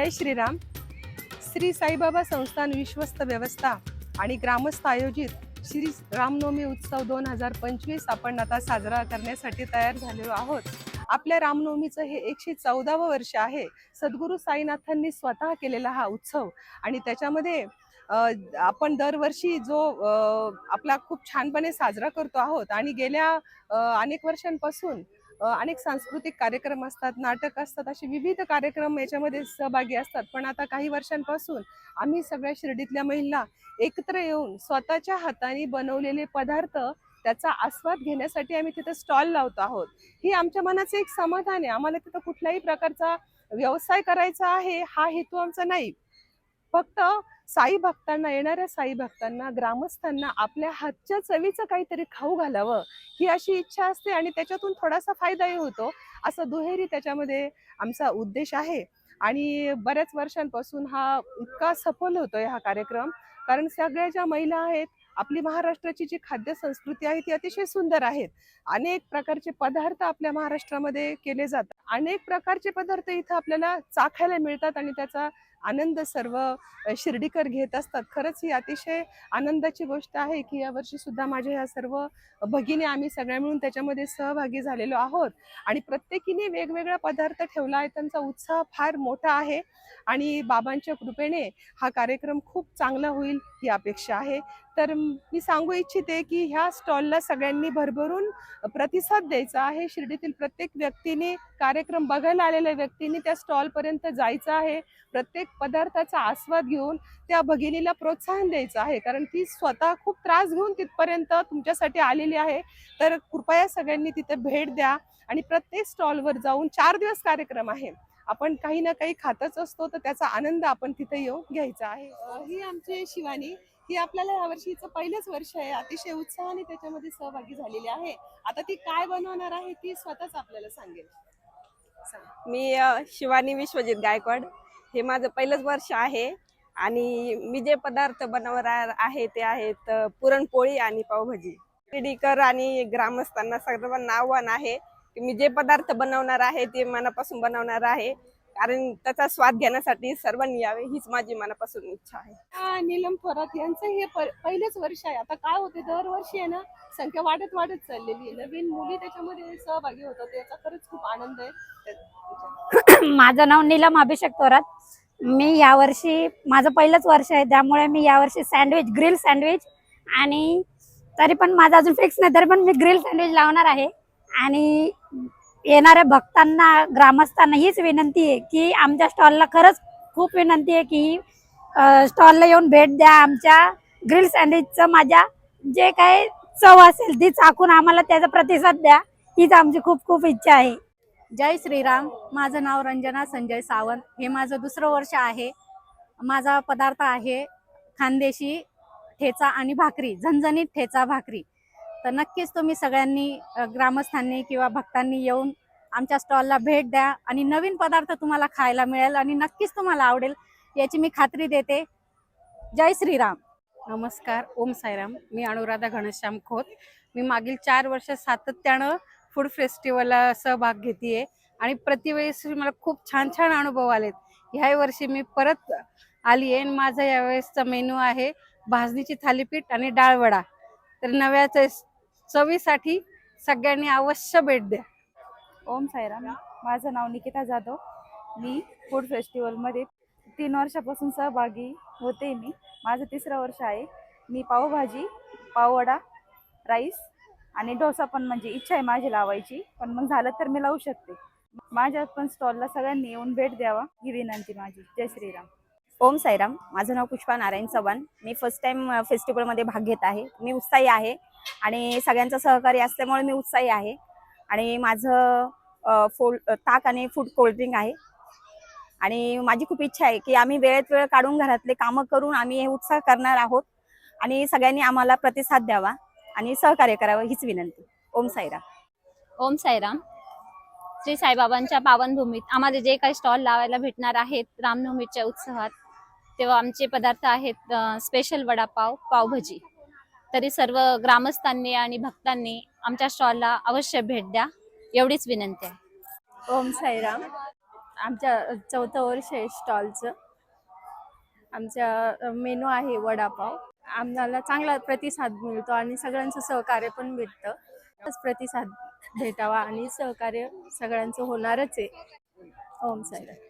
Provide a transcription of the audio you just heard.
जय श्रीराम. श्री साईबाबा संस्थान विश्वस्त व्यवस्था आणि ग्रामस्थ आयोजित श्री रामनवमी उत्सव दोन हजार पंचवीस आपण आता साजरा करण्यासाठी तयार झालेलो आहोत. आपल्या रामनवमीचं हे एकशे चौदावं वर्ष आहे. सद्गुरू साईनाथांनी स्वतः केलेला हा उत्सव आणि त्याच्यामध्ये आपण दरवर्षी जो आपला खूप छानपणे साजरा करतो आहोत आणि गेल्या अनेक वर्षांपासून अनेक सांस्कृतिक कार्यक्रम असतात नाटक असतात असे विविध कार्यक्रम याच्यामध्ये सहभागी असतात. पण आता काही वर्षांपासून आम्ही सगळ्या शिर्डीतल्या महिला एकत्र येऊन स्वतःच्या हाताने बनवलेले पदार्थ त्याचा आस्वाद घेण्यासाठी आम्ही तिथे स्टॉल लावतो आहोत. ही आमच्या मनाचं एक समाधान आहे. आम्हाला तिथं कुठल्याही प्रकारचा व्यवसाय करायचा आहे हा हेतू आमचा नाही. फक्त साई भक्तांना येणाऱ्या साई भक्तांना ग्रामस्थांना आपल्या हातच्या चवीचं काहीतरी खाऊ घालावं ही अशी इच्छा असते आणि त्याच्यातून थोडासा फायदाही होतो. असं दुहेरी त्याच्यामध्ये आमचा उद्देश आहे. आणि बऱ्याच वर्षांपासून हा इतका सफल होतोय हा कार्यक्रम कारण सगळ्या ज्या महिला आहेत आपली महाराष्ट्राची जी खाद्य संस्कृती आहे ती अतिशय सुंदर आहेत. अनेक प्रकारचे पदार्थ आपल्या महाराष्ट्रामध्ये केले जातात. अनेक प्रकारचे पदार्थ इथं आपल्याला चाखायला मिळतात आणि त्याचा आनंद सर्व शिर्डीकर घेत असतात. खरंच ही अतिशय आनंदाची गोष्ट आहे की यावर्षी सुद्धा माझ्या ह्या सर्व भगिनी आम्ही सगळ्या मिळून त्याच्यामध्ये सहभागी झालेलो आहोत. आणि प्रत्येकीने वेगवेगळा पदार्थ ठेवला आहे. त्यांचा उत्साह फार मोठा आहे. आणि बाबांच्या कृपेने हा कार्यक्रम खूप चांगला होईल ही अपेक्षा आहे. तर मी सांगू इच्छिते की ह्या स्टॉलला सगळ्यांनी भरभरून प्रतिसाद द्यायचा आहे. शिर्डीतील प्रत्येक व्यक्तीने कार्यक्रम बघायला आलेल्या व्यक्तीने त्या स्टॉलपर्यंत जायचं आहे. प्रत्येक पदार्थाचा आस्वाद घेऊन त्या भगिनीला प्रोत्साहन द्यायचं आहे. कारण ती स्वतः खूप त्रास घेऊन तिथपर्यंत तुमच्यासाठी आलेली आहे. तर कृपया सगळ्यांनी तिथे भेट द्या आणि प्रत्येक स्टॉलवर जाऊन चार दिवस कार्यक्रम आहे. आपण काही ना काही खातच असतो तर त्याचा आनंद आपण तिथे येऊन घ्यायचा आहे. ही आमची शिवानी ही आपल्याला या वर्षीचं पहिलंच वर्ष आहे. अतिशय उत्साहाने त्याच्यामध्ये सहभागी झालेली आहे. आता ती काय बनवणार आहे ती स्वतःच आपल्याला सांगेल. मी शिवानी विश्वजित गायकवाड. हे माझं पहिलंच वर्ष आहे. आणि मी जे पदार्थ बनवणार आहे ते आहेत पुरणपोळी आणि पावभाजी. पिढीकर आणि ग्रामस्थांना सर्वांना आव्हान आहे की मी जे पदार्थ बनवणार आहे ते मनापासून बनवणार आहे. कारण त्याचा स्वाद घेण्यासाठी सर्वांनी यावे हीच माझी मनापासून इच्छा आहे. नीलम थोरात यांचं हे प- पहिलेच वर्ष आहे. आता काय होते दरवर्षी आहे ना संख्या वाढत वाढत चाललेली आहे. नवीन मुली त्याच्यामध्ये सहभागी होतात याचा खरंच खूप आनंद आहे. माझं नाव नीलम अभिषेक थोरात. मी यावर्षी माझं पहिलंच वर्ष आहे त्यामुळे मी यावर्षी सँडविच ग्रिल सँडविच आणि तरी पण माझं अजून फिक्स नाही तरी पण मी ग्रिल सँडविच लावणार आहे. आणि येणाऱ्या भक्तांना ग्रामस्थांना हीच विनंती आहे की आमच्या स्टॉलला खरंच खूप विनंती आहे की स्टॉलला येऊन भेट द्या. आमच्या ग्रिल सँडविचचं माझ्या जे काय चव असेल ती चाकून आम्हाला त्याचा प्रतिसाद द्या. हीच आमची खूप खूप इच्छा आहे. जय श्रीराम. माझं नाव रंजना संजय सावंत. हे माझं दुसरं वर्ष आहे. माझा पदार्थ आहे खानदेशी ठेचा आणि भाकरी झणझणीत ठेचा भाकरी. तर नक्कीच तुम्ही सगळ्यांनी ग्रामस्थांनी किंवा भक्तांनी येऊन आमच्या स्टॉलला भेट द्या आणि नवीन पदार्थ तुम्हाला खायला मिळेल आणि नक्कीच तुम्हाला आवडेल याची मी खात्री देते. जय श्रीराम. नमस्कार. ओम साईराम. मी अनुराधा घनश्याम खोत. मी मागील चार वर्ष सातत्यानं फूड फेस्टिवलला सहभाग घेते आणि प्रतिवेळेस मला खूप छान छान अनुभव आलेत. ह्या वर्षी मी परत आली आहे आणि माझा यावेळेसचा मेनू आहे भाजणीची थालीपीठ आणि डाळवडा तर नव्या च- चवीसाठी सगळ्यांनी अवश्य भेट द्या. ओम सायराम माझं नाव निकिता जाधव. मी फूड फेस्टिवलमध्ये तीन वर्षापासून सहभागी होते मी. माझं तिसरं वर्ष आहे. मी पावभाजी पाववडा राईस आणि डोसा पण म्हणजे इच्छा आहे माझी लावायची पण मग झालं तर मी लावू शकते. माझ्या पण स्टॉलला सगळ्यांनी येऊन भेट द्यावा ही विनंती माझी. जय श्रीराम. ओम साईराम. माझं नाव पुष्पा नारायण चव्हाण. मी फर्स्ट टाइम फेस्टिवलमध्ये भाग घेत आहे. मी उत्साही आहे आणि सगळ्यांचं सहकार्य असल्यामुळे मी उत्साही आहे. आणि माझं फूड ताक आणि फूड कोल्ड्रिंक आहे. आणि माझी खूप इच्छा आहे की आम्ही वेळेत वेळ काढून घरातले कामं करून आम्ही हे उत्साह करणार आहोत आणि सगळ्यांनी आम्हाला प्रतिसाद द्यावा. आणि सहकार्य करावं हीच विनंती. ओम साईराम. ओम साईराम. श्री साईबाबांच्या पावनभूमीत आम्हाला जे काही स्टॉल लावायला भेटणार आहेत रामनवमीच्या उत्सवात तेव्हा आमचे पदार्थ आहेत स्पेशल वडापाव पावभाजी. तरी सर्व ग्रामस्थांनी आणि भक्तांनी आमच्या स्टॉलला अवश्य भेट द्या. एवढीच विनंती आहे. ओम साईराम. आमच्या चौथं वर्ष आहे स्टॉलचं. आमच्या मेनू आहे वडापाव. आम्हाला चांगला प्रतिसाद मिळतो आणि सगळ्यांचं सहकार्य पण भेटतं. प्रतिसाद भेटावा आणि सहकार्य सगळ्यांचं होणारच आहे. ओम साईराम.